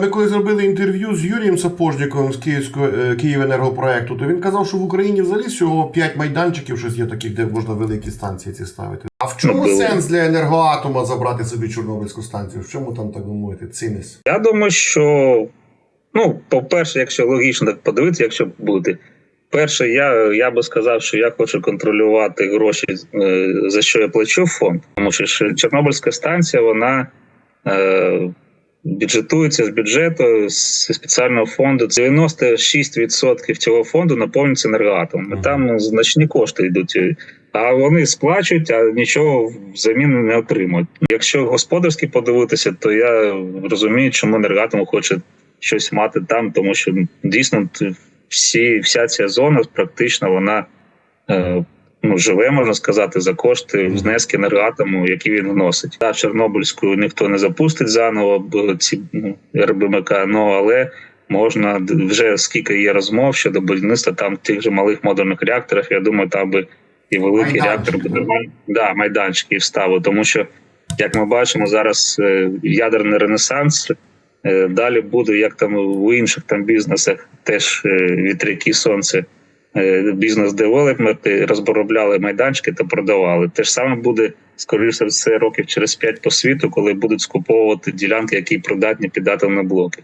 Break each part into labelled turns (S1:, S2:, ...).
S1: Ми коли зробили інтерв'ю з Юрієм Сапожніком з Київського е, Київенергопроекту, то він казав, що в Україні взагалі всього 5 майданчиків щось є таких, де можна великі станції ці ставити. А в чому
S2: Ну,
S1: сенс для енергоатома забрати собі Чорнобильську станцію? В чому там так би мовити цінність?
S2: Я думаю, що ну, по-перше, якщо логічно так подивитися, якщо бути. Перше, я, я би сказав, що я хочу контролювати гроші, е, за що я плачу фонд. Тому що Чорнобильська станція, вона е, бюджетується з бюджету з спеціального фонду. 96% цього фонду наповнюється енергоатомом.
S1: Мгм.
S2: І Там ну, значні кошти йдуть. А вони сплачують, а нічого взамін не отримують. Якщо господарськи подивитися, то я розумію, чому енергоатом хоче щось мати там, тому що дійсно всі, вся ця зона практично вона е, ну, живе, можна сказати, за кошти внески енергоатому, які він вносить. Та Чорнобильську ніхто не запустить заново ці ну, РБМК, ну але можна вже скільки є розмов щодо будівництва там тих же малих модульних реакторів. Я думаю, там би і великий реактор буде май- да, майданчики вставив, тому що. Як ми бачимо, зараз е, ядерний ренесанс. Е, Далі буде, як там у інших там бізнесах, теж е, вітряки, сонце, бізнес-девелопменти розробляли майданчики та продавали. Те ж саме буде, скоріше все, років через 5 по світу, коли будуть скуповувати ділянки, які придатні піддати на блоки.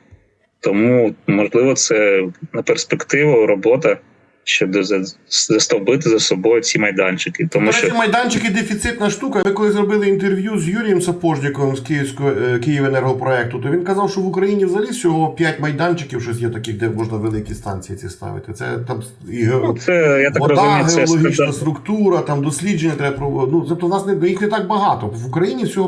S2: Тому, можливо, це на перспективу робота, щоб за- застовбити за собою ці майданчики. Тому
S1: До
S2: що
S1: майданчики дефіцитна штука. Ми коли зробили інтерв'ю з Юрієм Сапожніком з Київського е, Київенергопроекту, то він казав, що в Україні взагалі всього 5 майданчиків щось є таких, де можна великі станції ці ставити. Це там і
S2: ну, це я так
S1: вода,
S2: розумію, це
S1: геологічна
S2: стандарт.
S1: структура, там дослідження треба проводити. Ну, тобто, в нас не їх не так багато. В Україні всього